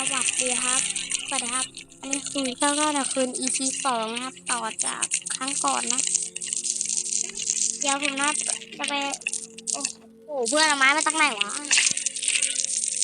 วัสดีครับสวัสดีครับ อันนี้คือเจ้าก็จะคืน EP สองนะครับ ต่อจากครั้งก่อนนะ เดี๋ยวผมนะจะไป โอ้โห เพื่อนเอาไม้มาจากไหนวะ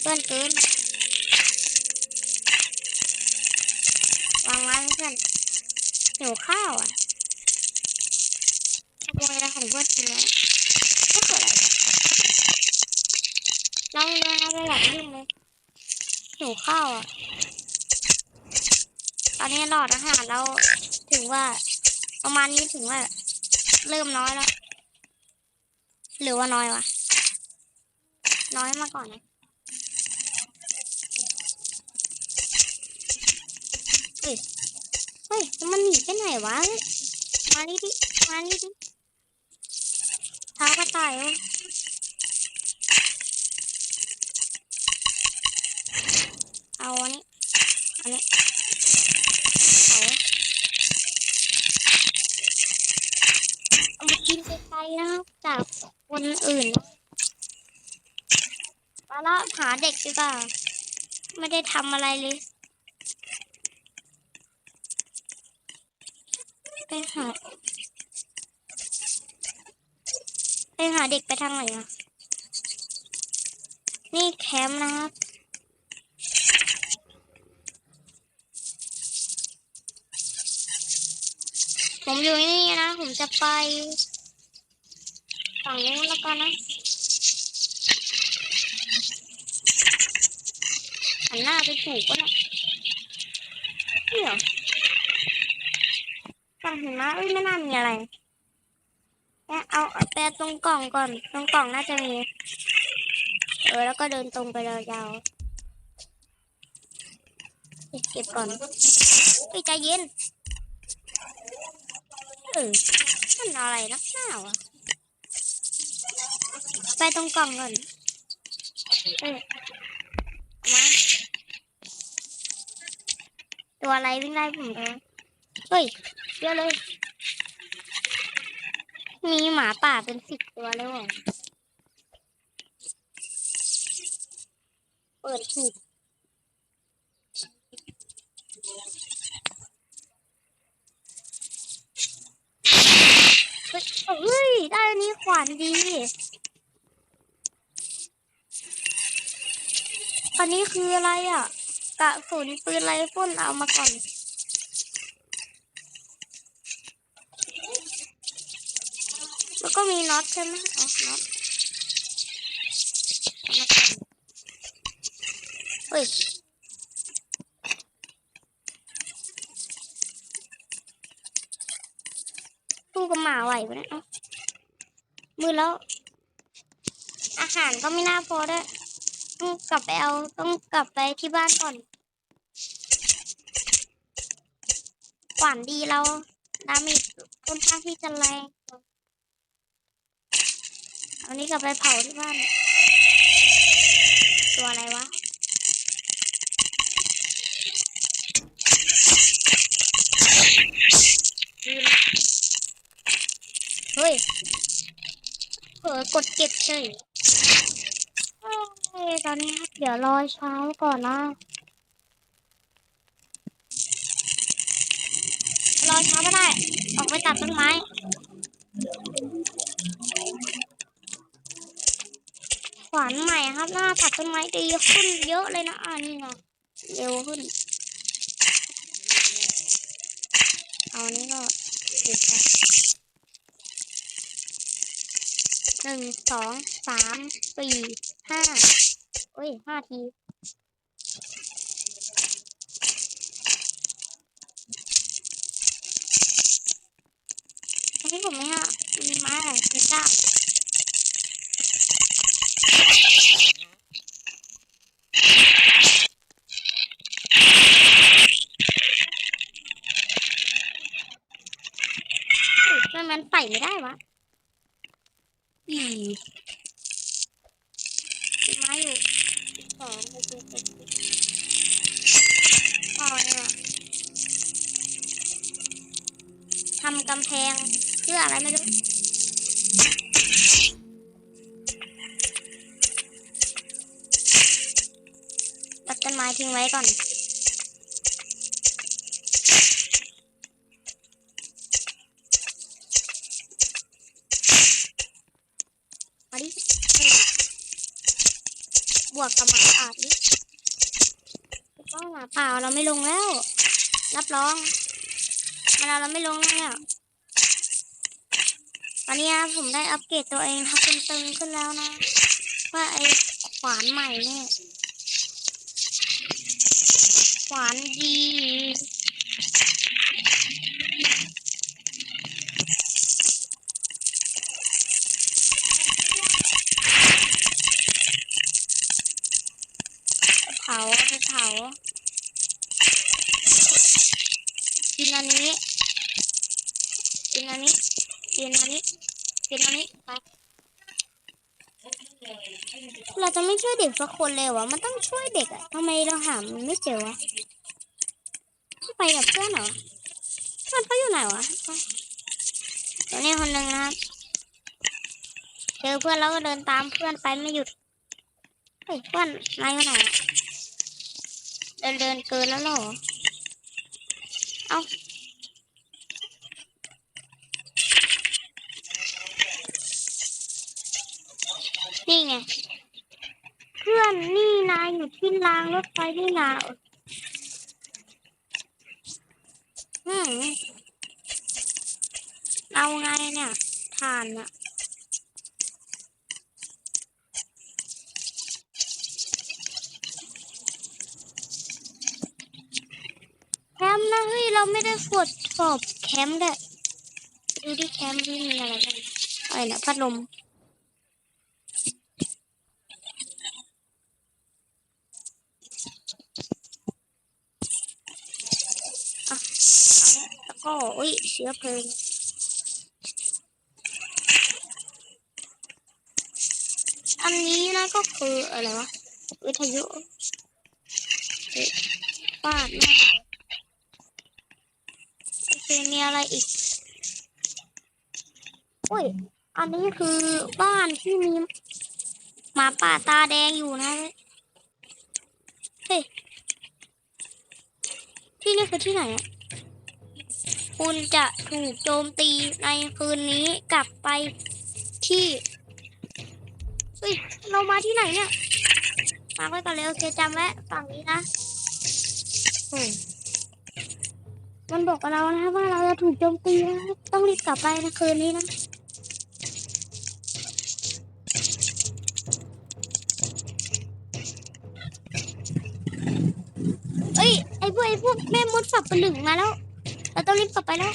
เพื่อนเกินวางไว้เพื่อนหิวข้าวอะขโมยอะไรของเพื่อนกินแล้วไม่เกิดอะไรเราเลยนะไปหลับยุ่งเลย หิวข้าวอะ ตอนนี้หลอดอาหารเราถึงว่าประมาณนี้ถึงว่า เริ่มน้อยแล้ว หรือว่าน้อยวะ น้อยมาก่อนนะเฮ้ยเฮ้ย มันหนีไปไหนวะ มานี่ดิ มานี่ดิเท้ากระต่ายวะ เอาอันนี้ อันนี้เอาเอามากินไกลๆนะครับจากคนอื่นมาละหาเด็กดีกว่าไม่ได้ทำอะไรเลยไปหาไปหาเด็กไปทางไหนอะ นี่แคมป์นะครับ อยู่นี่นะ ผมจะไปฝั่งนู้นแล้วกันนะหันหน้าไปถูกปะเนี่ยนี่อฝั่งหิมะเอ้ยไม่น่ามีอะไรแค่เอาเอาแปตรงกล่องก่อน ตรงกล่องน่าจะมี เออ แล้วก็เดินตรงไปเลยยาวเก็บก่อนเฮ้ยใจเย็น เออมันอะไรนักหนาวะไปตรงกล่องก่อนเออมาตัวอะไรวิ่งไล่ผมเลยเฮ้ยเยอะเลย มีหมาป่าเป็นสิบตัวเลยว่ะเปิดหีบเฮ้ยเฮ้ย ได้อันนี้ ขวานดีอันนี้คืออะไรอะ กระสุนปืนไรเฟิลเอามาก่อน แล้วก็มีน็อตใช่ไหมอ๋อน็อตเอามาก่อนเฮ้ยสู้กับหมาไหวปะเนี่ยเอ้า มือแล้ว อาหารก็ไม่น่าพอด้วยต้องกลับไปเอาต้องกลับไปที่บ้านก่อนขวานดีเราดามจค่อนข้างที่จะแรงเอานี้กลับไปเผาที่บ้าน ตัวอะไรวะเฮ้ย อกดเก็บเฉยตอนนี้เดี๋ยวรอเช้าก่อนนะรอเช้าไม่ได้ ออกไปตัดต้นไม้ขวานใหม่ครับหน้าตัดต้นไม้ดีขึ้นเยอะเลยนะอ่านี่ไงเร็วขึ้น เอาอันนี้ก็ติดไป หนึ่งสองสามสี่ห้าโอ้ยห้าทีอันนี้ผมไม่ฮะมีไม้อะไรมีก้าเฮ้ยทำไมมันใส่ไม่ได้วะ อีมีไม้อยู่สองโอเคโอเคพอเนี่ยวะทำกำแพงเพื่ออะไรไม่รู้ต้นไม้ทิ้งไว้ก่อน มาดิบ วกกับหมาป่าดิก็หมาป่าเราไม่ลงแล้ว รับรองมันเราเราไม่ลงแล้วเนี่ยตอนนี้ผมได้อัปเกรดตัวเองครับเป็นตึงขึ้นแล้วนะ ว่าไอ้ขวานใหม่เนี่ย ขวานดี เผาไปเผา กินอันนี้ กินอันนี้ กินอันนี้ กินอันนี้ไป เราจะไม่ช่วยเด็กสักคนเลยวะมันต้องช่วยเด็กอะทำไมเราหามันไม่เจอวะไปกับเพื่อนเหรอเพื่อนเขาอยู่ไหนวะตัวนี้คนหนึ่งนะครับเจอเพื่อนแล้วก็เดินตามเพื่อนไปไม่หยุดเฮ้ยเพื่อนนายอยู่ไหนเดินเดินเกินแล้วเหรอ เอา นี่ไง เพื่อนนี่นายอยู่ที่รางรถไฟนี่นาอืมเอาไงเนี่ยทานอะแคมป์นะเฮ้ยเราไม่ได้กดสอบแคมป์ด้วยดูที่แคมป์ที่มีอะไรบ้างอะไรเนี่ยพัดลม อันนี้แล้ว ก็อุ้ยเชื้อเพลิงอันนี้นะก็คืออะไรวะ วิทยุเอ๊ะฟาดแม่โอเคมีอะไรอีกอุ้ย อันนี้คือบ้านที่มีหมาป่าตาแดงอยู่นะเฮ้ยที่นี่คือที่ไหนอะ คุณจะถูกโจมตีในคืนนี้กลับไปที่เฮ้ยเรามาที่ไหนเนี่ยมาไว้ก่อนเลยโอเคจำไว้ฝั่งนี้นะโอ้ยมันบอกกับเรานะว่าเราจะถูกโจมตีนะต้องรีบกลับไปในคืนนี้นะเอ้ยไอ้พวกไอ้พวกแม่มดฝักปลึงมาแล้วเรา ต้องรีบกลับไปแล้ว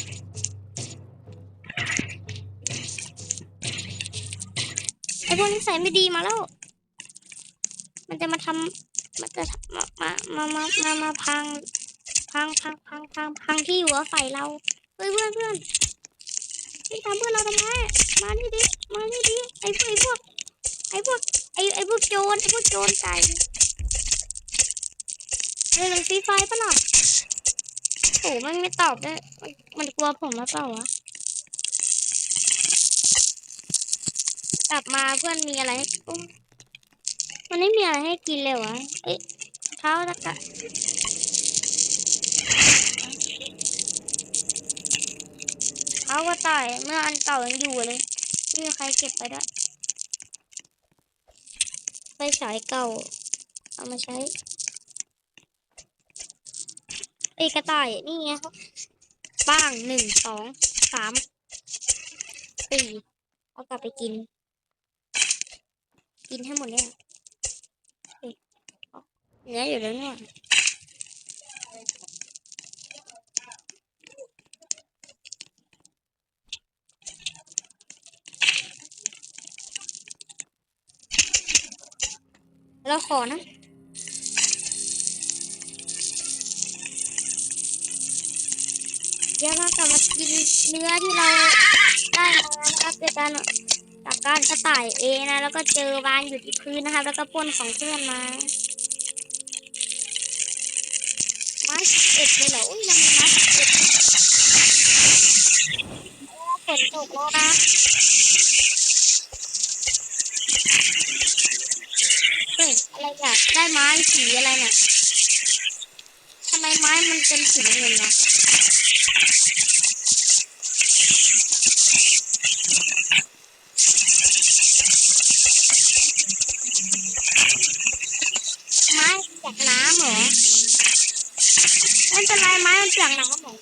ไอ้พวกนิสัยไม่ดีมาแล้ว มันจะมาทำมันจะมามามามามามาพัง พังพังพังพังพังที่อยู่อาศัยเราเฮ้ยเพื่อนเพื่อนนี่ทำเพื่อนเราทำไมมานี่ดิมานี่ดิไอ้พวกไอ้พวกไอ้พวกไอ้ไอ้พวกโจรไอ้พวกโจรไก่เฮ้ยมันฟรีไฟปะล่ะ โอ้มันไม่ตอบด้วยมันมันกลัวผมหรือเปล่าวะ กลับมาเพื่อนมีอะไรมันไม่มีอะไรให้กินเลยวะ เอ๊ะเท้าตะกะเท้าก็ตาย เมื่ออันเก่ายังอยู่เลยไม่มีใครเก็บไปด้วยไฟฉายเก่า เอามาใช้ เอ้ยกระต่ายนี่ไงบ้างหนึ่งสองสามสี่เอากลับไปกิน กินให้หมดเลยอะเอ้ยเอาเนื้ออยู่แล้วเนี่ยเราขอนะ เดี๋ยวเรากลับมากินเนื้อที่เราได้มานะครับจากการจากการกระต่ายเองนะ แล้วก็เจอวางอยู่ที่พื้นนะครับ แล้วก็ป้นของเพื่อนมาไม้สิบเอ็ดเลยเหรอ อุ้ยเรามีไม้สิบเอ็ดโอ้ฝนตกแล้วนะเฮ้ยอะไรเนี่ยได้ไม้สีอะไรเนี่ยทำไมไม้มันเป็นสีเงินนะ จากน้ำเหรอไม่เป็นไรไม้มันจากน้ำเหรอ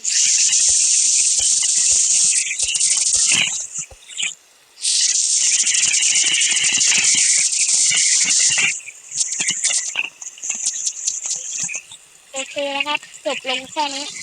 โอเคนะครับ จบลงแค่นี้